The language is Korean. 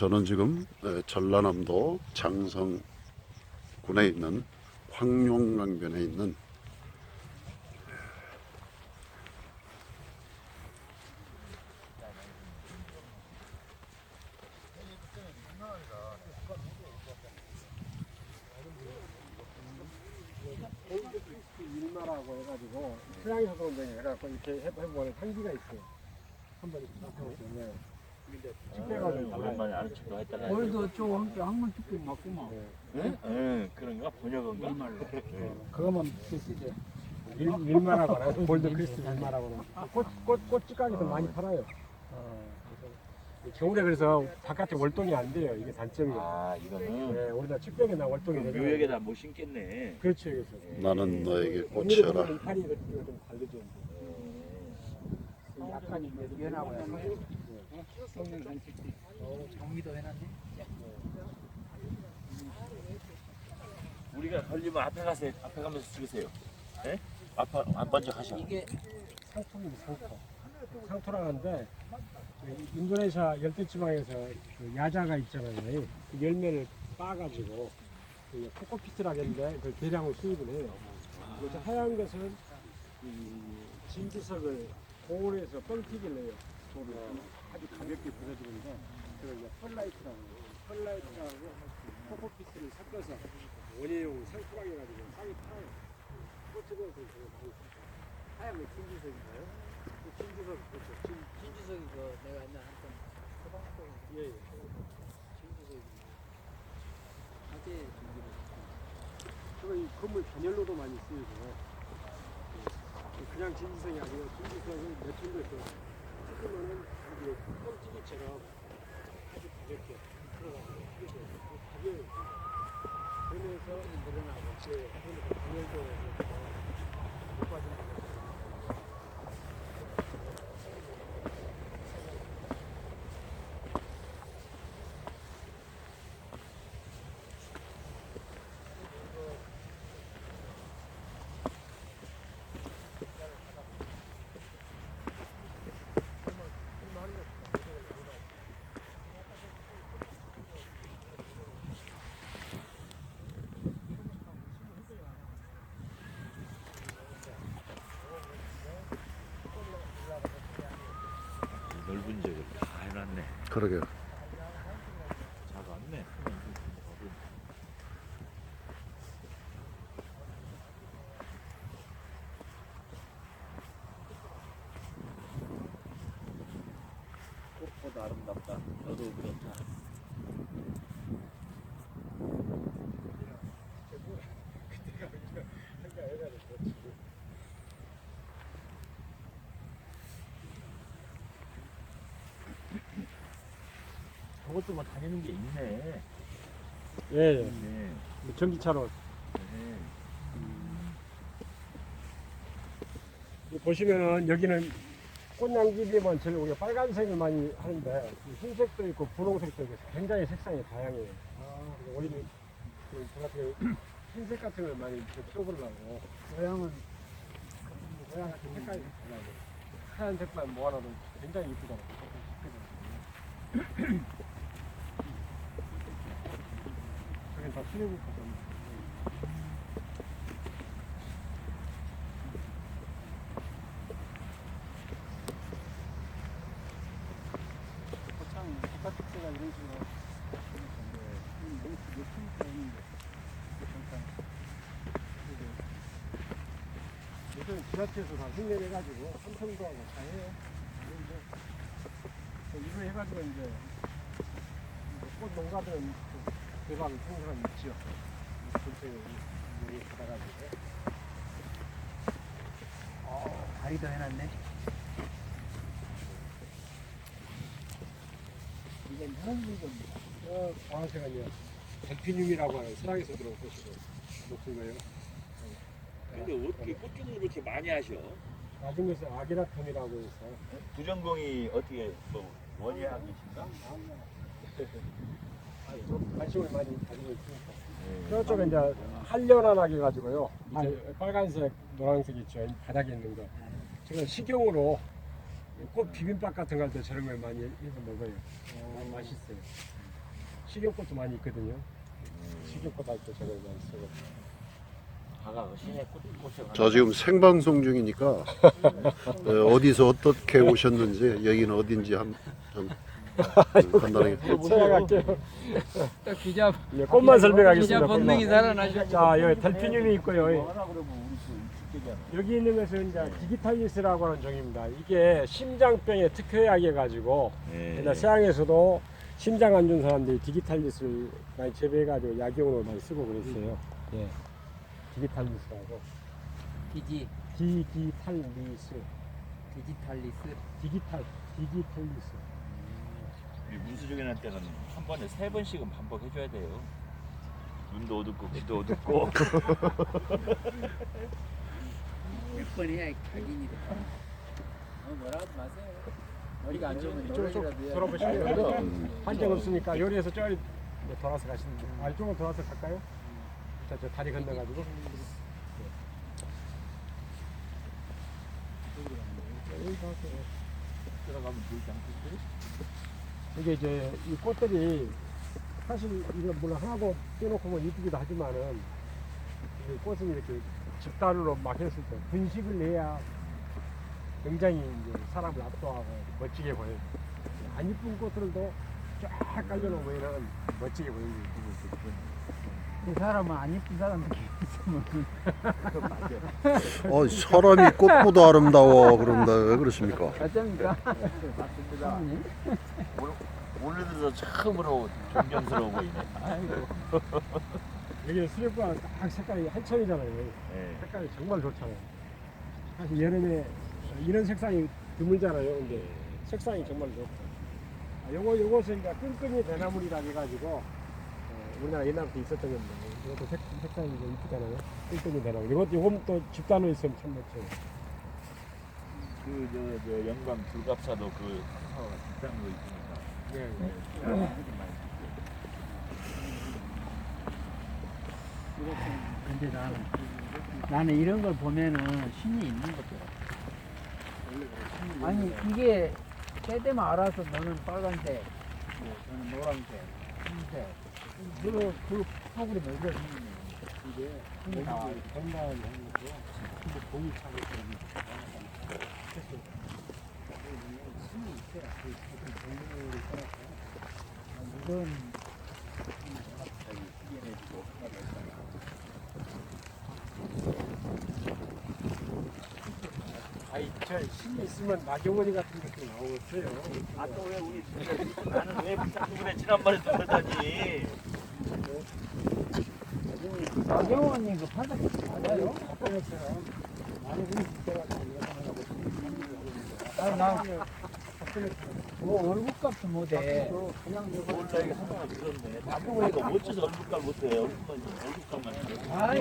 저는 지금 에, 전라남도 장성군에 있는 황룡강변에 있는 일마라고 서양에서 들어온 데 해갖고 이렇게 해- 해보면 향기가 있어요. 한번 해보세요. 집회가지 고 오랜만에 아는 척도 했다가 오늘도 좀 함께 한번 축구 맞구만. 응? 응 그런가 번역인가? 그거만 쓰시죠. 일, 일마라고 하나 골드 크리스트 일마라고 하나 꽃, 꽃, 꽃집가게도 많이 팔아요. 그래서 겨울에 그래서 바깥에 월동이 안 돼요. 이게 단점이에요. 아 이거는 네, 우리나라 집벽에나 월동이 되잖아요. 묘역에다 못 심겠네 그렇죠, 그래서. 나는 너에게 꽃이여라. 이파리 이거 좀 다르죠. 약간 이게 연하고요. 간식도 있고 정리도 해놨네. 우리가 걸리면 앞에 가서 앞에 가면서 죽으세요 예? 앞에 앞 먼저 가셔 이게 상토입니다, 상토. 상토라는데 그 인도네시아 열대지방에서 그 야자가 있잖아요. 그 열매를 빻아가지고 그 코코피트라고 했는데 그 대량으로 수입을 해요. 그래서 하얀 것은 이 진주석을 고온에서 뻥튀기를 해요. 돌을 아주 가볍게 부서지는데 그걸 이제 펄라이트라고. 펄라이트라고 코코피트를 섞어서 원예용 상토랑 해가지고 그거 많이 팔아요. 하얀 거 진주석인가요? 그 진주석 그렇죠. 진, 진주석이 그 내가 옛날 한번 소방학교 예, 예. 진주석이 화재 준비를 그거 이 건물 단열로도 많이 쓰이고 그냥 진주석이 아니고 진주석을 몇 군데서 섞으면은 이게 껌튀기처럼 아주 가볍게 들어가고 가벼워요. 그러면서 늘어나고 예, 그러면서 단열도 못. 넓은 지역을 다 해놨네 그러게요. 아름답다 너도 그렇다 저것도 뭐 다니는 게 있네 예, 예. 네. 전기차로 네. 이 보시면은 여기는 꽃향기비만 제일 우리가 빨간색을 많이 하는데 이 흰색도 있고 분홍색도 있고 굉장히 색상이 다양해요. 그래서 우리는 그 저같은 경우 흰색 같은 걸 많이 이렇게 펴보려고 모양은 모양 같은 색깔이 달라요. 하얀 색만 모아놔도 굉장히 이쁘잖아요. 저긴 다 수리국 거든. 고창 바깥집가 이런 식으로 음, 몇 층이나 있는데 잠깐 요즘 지자체에서 다 흉내내가지고 삼성도 하고 다 해요. 이거 해가지고 이제 꽃 농가들은 또 친 사람이 있죠. 근처에 여기 받아가지고. 어, 다리도 해놨네. 이건 무슨 물건입니다. 어, 광화색 아니야. 델피늄이라고 하는 서양에서 들어온 꽃이고 높은 거예요. 근데 어떻게 꽃중을 그렇게 많이 하셔? 낮은 것은 아기라톰이라고 해서 부전공이 어떻게 뭐 원예학이신가? 좀 관심을 많이 가지고 있으니까. 네. 저쪽에 이제 한련하게 가지고요. 이제 빨간색, 노란색 있죠. 이 바닥에 있는 거. 저건 식용으로 꽃 비빔밥 같은 거 할 때 저런 걸 많이 해서 먹어요. 어, 맛있어요. 식용꽃도 많이 있거든요. 식용꽃 할 때 저걸 많이 쓰고. 저 지금 생방송 중이니까 어, 어디서 어떻게 오셨는지 여기는 어딘지 한, 좀 간단하게 제가 갈게요. 또 기자 예, 꽃만 기자 설명하겠습니다. 본능이 꽃만. 살아나죠. 자, 여기 델피늄이 있고요. 여기 있는 것은 이제 디기탈리스라고 하는 종입니다. 이게 심장병에 특효약해 가지고 옛날 서양에서도 심장 안 좋은 사람들이 디기탈리스를 많이 재배해 가지고 약용으로 많이 쓰고 그랬어요. 예. 디기탈리스라고. 디지 디기탈리스. 디지털리스 디기탈 디기탈리스. 문수족인한테는 한 번에 세 번씩은 반복해줘야 돼요. 눈도 어둡고 귀도 어둡고 몇 번 해야 각인이 돼. 어, 뭐라고 하지 마세요. 머리가 안 좋으면 이쪽으로 좀 노래라도 해야 돌아보시면 한정 없으니까 요리해서 저리 돌아서 가시는 분. 아, 이쪽으로 돌아서 갈까요? 자, 저 다리 건너가지고. 들어가면 되지 않겠어요? 이게 이제 이 꽃들이 사실 이거 물론 하나도 떼놓고 뭐 이쁘기도 하지만은 이 꽃은 이렇게 집단으로 막 했을 때 분식을 내야 굉장히 이제 사람을 압도하고 멋지게 보여요. 안 이쁜 꽃들도 쫙 깔려놓으면 멋지게 보이는 게 그 사람은 안 예쁜 사람들 있으면 어, 사람이 꽃보다 아름다워 그런다 왜 그러십니까? 어쩝니까? 맞습니다. 오늘 오늘 들어서 처음으로 존경스러워 보이네. 아이고. 여기 수렵과 딱 색깔이 한천이잖아요. 네. 색깔이 정말 좋잖아요. 사실 여름에 이런 색상이 드물잖아요. 근데 색상이 정말 좋고. 아, 요거 요것은 이제 끈끈이 대나무리라 해가지고 어, 우리나라 옛날부터 있었던 건데 이것도 색, 색상이 좀 이쁘잖아요. 끈끈이 대나무. 이것 요건 또 집단으로 있으면 참 멋져요. 그 저 저 영광 불갑사도 그 비싼 거 있으니까. 네. 근데 나는 나는 이런 걸 보면은 신이 있는 것 같아. 아니 이게 때 되면 알아서 너는 빨간색, 뭐 저는 노란색, 흰색. 그, 그저 힘이 있으면 나경원이 같은 것도 나오겠어요. 아 또 왜 우리 나는 왜 자꾸 그래 지난번에도 그러다니. 나경원님 그 바닥 맞아요? 많이 우리 때가 아니 나 뭐 얼굴값도 못해. 몰라 이게 상황이 그렇네. 나도 보니까 멋져서 얼굴값 못해. 얼굴만 얼굴값만. 해. 아니